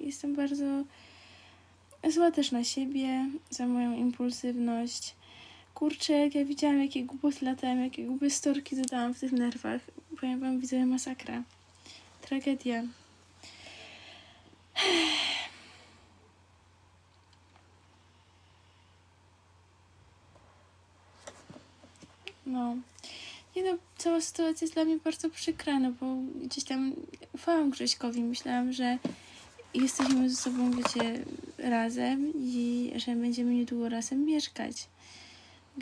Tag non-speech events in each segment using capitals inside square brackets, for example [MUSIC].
Jestem bardzo zła też na siebie, za moją impulsywność. Kurczę, jak ja widziałam, jakie głupoty latałem, jakie głupie storki dodałam w tych nerwach. Powiem wam, widzę masakra. Tragedia. [SIGHS] No. Nie no, cała sytuacja jest dla mnie bardzo przykra, no bo gdzieś tam ufałam Grześkowi, myślałam, że jesteśmy ze sobą, wiecie, razem i że będziemy niedługo razem mieszkać.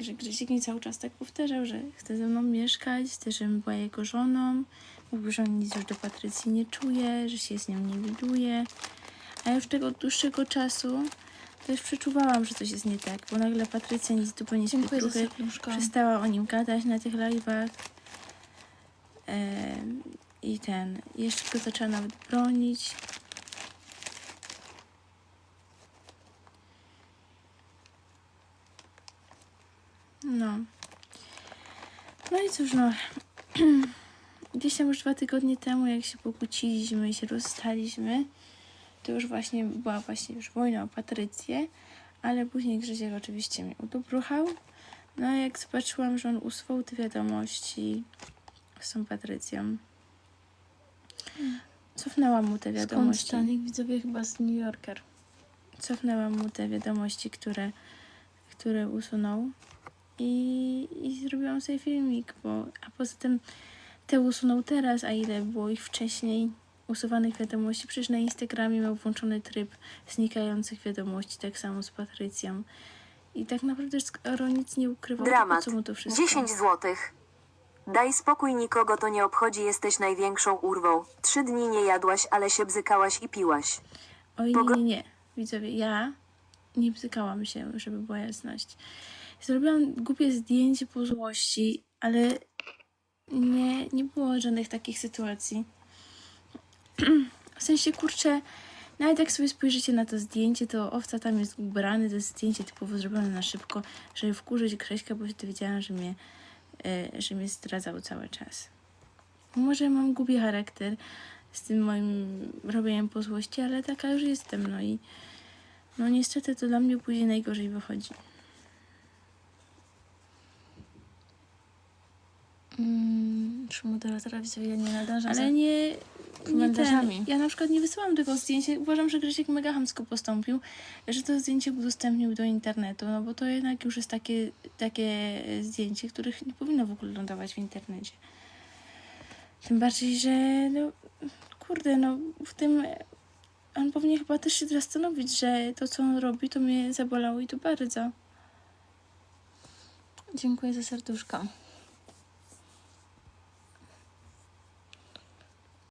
Że Grzesiek mi cały czas tak powtarzał, że chce ze mną mieszkać, chce, żebym była jego żoną. Mówił, że on nic już do Patrycji nie czuje, że się z nią nie widuje. A już tego od dłuższego czasu już przeczuwałam, że coś jest nie tak, bo nagle Patrycja nic Dziękuję za pietruchy serduszko. przestała o nim gadać na tych live'ach. I ten, jeszcze go zaczęła nawet bronić. No. No i cóż, no. [CLEARS THROAT] Gdzieś tam już dwa tygodnie temu, jak się pokłóciliśmy i się rozstaliśmy, to już właśnie była właśnie już wojna o Patrycję, ale później Grzesiek oczywiście mnie udobruchał. No a jak zobaczyłam, że on usuwał te wiadomości z tą Patrycją, cofnęłam mu te Skąd wiadomości. stanik widzowie chyba z New Yorker. Cofnęłam mu te wiadomości, które, które usunął i, i zrobiłam sobie filmik, bo a poza tym te usunął teraz, a ile było ich wcześniej usuwanych wiadomości. Przecież na Instagramie miał włączony tryb znikających wiadomości, tak samo z Patrycją. I tak naprawdę skoro nic nie ukrywał, Dramat. co mu to wszystko? 10 złotych. Daj spokój, nikogo to nie obchodzi, jesteś największą urwą. Trzy dni nie jadłaś, ale się bzykałaś i piłaś. Oj, nie, nie, nie. Widzowie, ja nie bzykałam się, żeby była jasność. Zrobiłam głupie zdjęcie po złości, ale nie, nie było żadnych takich sytuacji. W sensie, kurczę, nawet jak sobie spojrzycie na to zdjęcie, to owca tam jest ubrany, to jest zdjęcie typowo zrobione na szybko, żeby wkurzyć Grześka, bo się dowiedziałam, że mnie, e, że mnie zdradzał cały czas. Może mam głupi charakter z tym moim robieniem po złości, ale taka już jestem, no i no niestety to dla mnie później najgorzej wychodzi. Przy moderatora widzowie ja nie nadążam Ale za... nie, nie ten, komentarzami. ja na przykład nie wysyłam tego zdjęcia. Uważam, że Grzesiek mega chamsko postąpił, że to zdjęcie udostępnił do internetu, no bo to jednak już jest takie, takie zdjęcie, których nie powinno w ogóle lądować w internecie. Tym bardziej, że no kurde, no w tym on powinien chyba też się zastanowić, że to co on robi, to mnie zabolało i to bardzo. Dziękuję za serduszko.